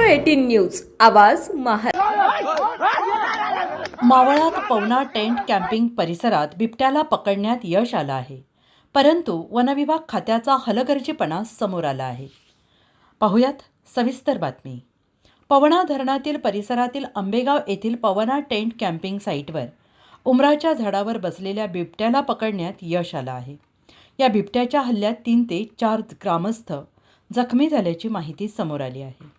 Eighteen news. आवाज महा मावळात पवना टेंट कॅम्पिंग परिसरात बिबट्याला पकडण्यात यश आलं आहे. परंतु वनविभाग खात्याचा हलगर्जीपणा समोर आला आहे. पाहुयात सविस्तर बातमी. पवना धरणातील परिसरातील आंबेगाव येथील पवना टेंट कॅम्पिंग साईटवर उमराच्या झाडावर बसलेल्या बिबट्याला पकडण्यात यश आलं आहे. या बिबट्याच्या हल्ल्यात तीन ते चार ग्रामस्थ जखमी झाल्याची माहिती समोर आली आहे.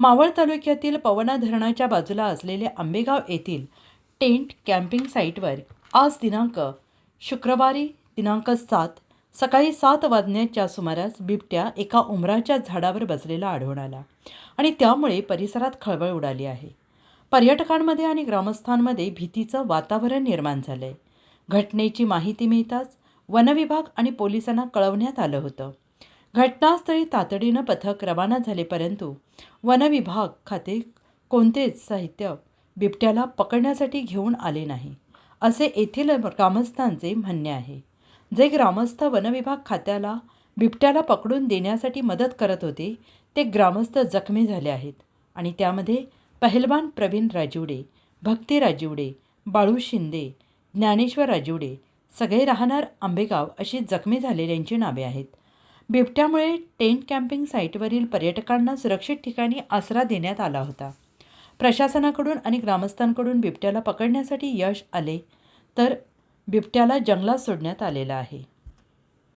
मावळ तालुक्यातील पवना धरणाच्या बाजूला असलेले आंबेगाव येथील टेंट कॅम्पिंग साईटवर आज दिनांक शुक्रवारी दिनांक सात सकाळी सात वाजण्याच्या सुमारास बिबट्या एका उमराच्या झाडावर बसलेला आढळून आला आणि त्यामुळे परिसरात खळबळ उडाली आहे. पर्यटकांमध्ये आणि ग्रामस्थांमध्ये भीतीचं वातावरण निर्माण झालं आहे घटनेची माहिती मिळताच वनविभाग आणि पोलिसांना कळवण्यात आलं होतं. घटनास्थळी तातडीनं पथक रवाना झाले परंतु वनविभाग खाते कोणतेच साहित्य बिबट्याला पकडण्यासाठी घेऊन आले नाही असे येथील ग्रामस्थांचे म्हणणे आहे. जे ग्रामस्थ वनविभाग खात्याला बिबट्याला पकडून देण्यासाठी मदत करत होते ते ग्रामस्थ जखमी झाले आहेत आणि त्यामध्ये पहलवान प्रवीण राजिवडे भक्ती राजिवडे बाळू शिंदे ज्ञानेश्वर राजिवडे सगळे राहणार आंबेगाव अशी जखमी झालेल्यांची नावे आहेत. बिबट्यामुळे टेंट कॅम्पिंग साईटवरील पर्यटकांना सुरक्षित ठिकाणी आसरा देण्यात आला होता. प्रशासनाकडून आणि ग्रामस्थांकडून बिबट्याला पकडण्यासाठी यश आले तर बिबट्याला जंगलात सोडण्यात आलेलं आहे.